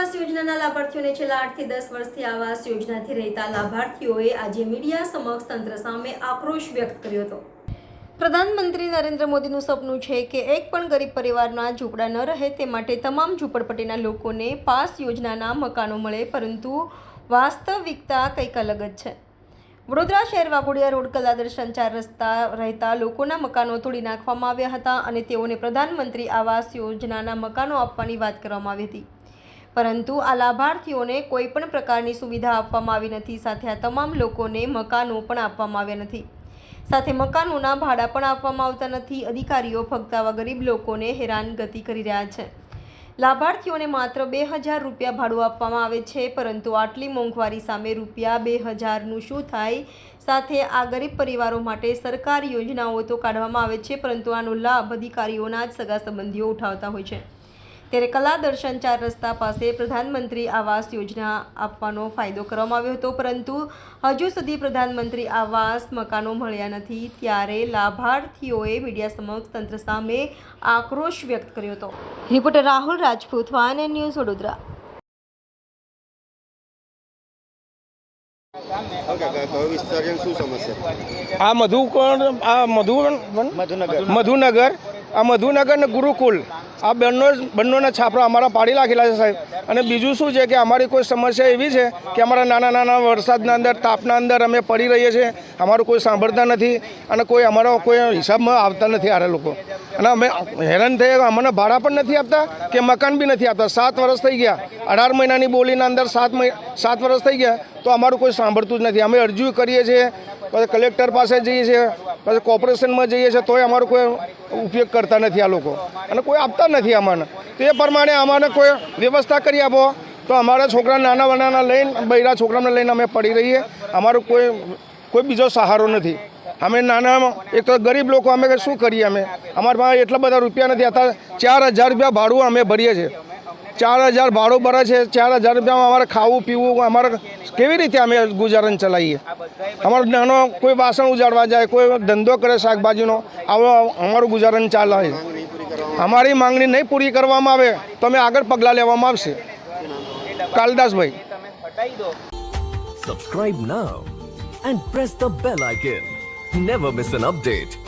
યોજનાના લાભાર્થીઓને છેલ્લા આઠથી દસ વર્ષથી આવાસ યોજનાથી રહેતા લાભાર્થીઓએ આજે મીડિયા સમક્ષ તંત્ર સામે આક્રોશ વ્યક્ત કર્યો હતો. પ્રધાનમંત્રી નરેન્દ્ર મોદીનું સપનું છે કે એક પણ ગરીબ પરિવારના ઝૂંપડા ન રહે તે માટે તમામ ઝૂંપડપટ્ટીના લોકોને પાસ યોજનાના મકાનો મળે, પરંતુ વાસ્તવિકતા કંઈક અલગ જ છે. વડોદરા શહેર વાઘોડિયા રોડ કલાદર સંચાર રસ્તા રહેતા લોકોના મકાનો તોડી નાખવામાં આવ્યા હતા અને તેઓને પ્રધાનમંત્રી આવાસ યોજનાના મકાનો આપવાની વાત કરવામાં આવી હતી. પરંતુ આ લાભાર્થીઓને કોઈ પણ પ્રકારની સુવિધા આપવામાં આવી નથી. સાથે આ તમામ લોકોને મકાનો પણ આપવામાં આવ્યા નથી. સાથે મકાનોના ભાડા પણ આપવામાં આવતા નથી. અધિકારીઓ ફક્ત આવા ગરીબ લોકોને હેરાનગતિ કરી રહ્યા છે. લાભાર્થીઓને માત્ર બે હજાર રૂપિયા ભાડું આપવામાં આવે છે, પરંતુ આટલી મોંઘવારી સામે રૂપિયા બે હજારનું શું થાય? સાથે આ ગરીબ પરિવારો માટે સરકારી યોજનાઓ તો કાઢવામાં આવે છે, પરંતુ આનો લાભ અધિકારીઓના જ સગા સંબંધીઓ ઉઠાવતા હોય છે. ત્યારે કલા દર્શન ચાર રસ્તા પાસે પ્રધાનમંત્રી આવાસ યોજના આપવાનો ફાયદો કરવામાં આવ્યો હતો પરંતુ હજુ સુધી પ્રધાનમંત્રી આવાસ મકાનો મળ્યા નથી ત્યારે લાભાર્થીઓએ મીડિયા સમક્ષ તંત્ર સામે આક્રોશ વ્યક્ત કર્યો હતો. Reporter Rahul Rajput one news Vadodara. આ મધુકોણ આ મધુ મધુનગર. મધુનગર. આ મધુનગર ને ગુરુકુલ, આ બંને બંનેના છાપરા અમારા પાડી રાખેલા છે સાહેબ. અને બીજું શું છે કે અમારી કોઈ સમસ્યા એવી છે કે અમારા નાના નાના વરસાદના અંદર, તાપના અંદર અમે પડી રહીએ છીએ. અમારું કોઈ સાંભળતા નથી અને કોઈ અમારો કોઈ હિસાબમાં આવતા નથી આરે લોકો. અને અમે હેરાન થઈએ અમને ભાડા પણ નથી આપતા કે મકાન બી નથી આપતા. સાત વર્ષ થઈ ગયા. અઢાર મહિનાની બોલીના અંદર સાત સાત વર્ષ થઈ ગયા તો અમારું કોઈ સાંભળતું જ નથી. અમે અરજી કરીએ છીએ, પછી કલેક્ટર પાસે જઈએ છીએ પછી કોર્પોરેશનમાં જઈએ છીએ તોય અમારો કોઈ ઉપયોગ કરતા નથી આ લોકો. અને કોઈ આપતા નથી અમાને તો એ પ્રમાણે અમારે કોઈ વ્યવસ્થા કરી આપો. તો અમારા છોકરા નાના નાના લઈને, બૈરા છોકરાને લઈને અમે પડી રહીએ. અમારો કોઈ કોઈ બીજો સહારો નથી. અમે નાના એક તો ગરીબ લોકો, અમે શું કરીએ અમે? અમારા પાસે એટલા બધા રૂપિયા નથી. અત્યારે ચાર હજાર રૂપિયા ભાડું અમે ભરીએ છીએ. ચાર હજાર ભાડું ભરે છે. ચાર હજાર રૂપિયામાં અમારે ખાવું, પીવું, અમારે કેવી રીતે અમે ગુજારણ ચલાવીએ અમારો નાનો કોઈ વાસણ ઉજાડવા જાય, કોઈ ધંધો કરે શાકભાજીનો, આવો અમારું ગુજારણ ચાલે અમારી માંગણી નહીં પૂરી કરવામાં આવે તો અમે આગળ પગલાં લેવામાં આવશે કાલદાસભાઈ Subscribe now and press the bell icon. Never miss an update.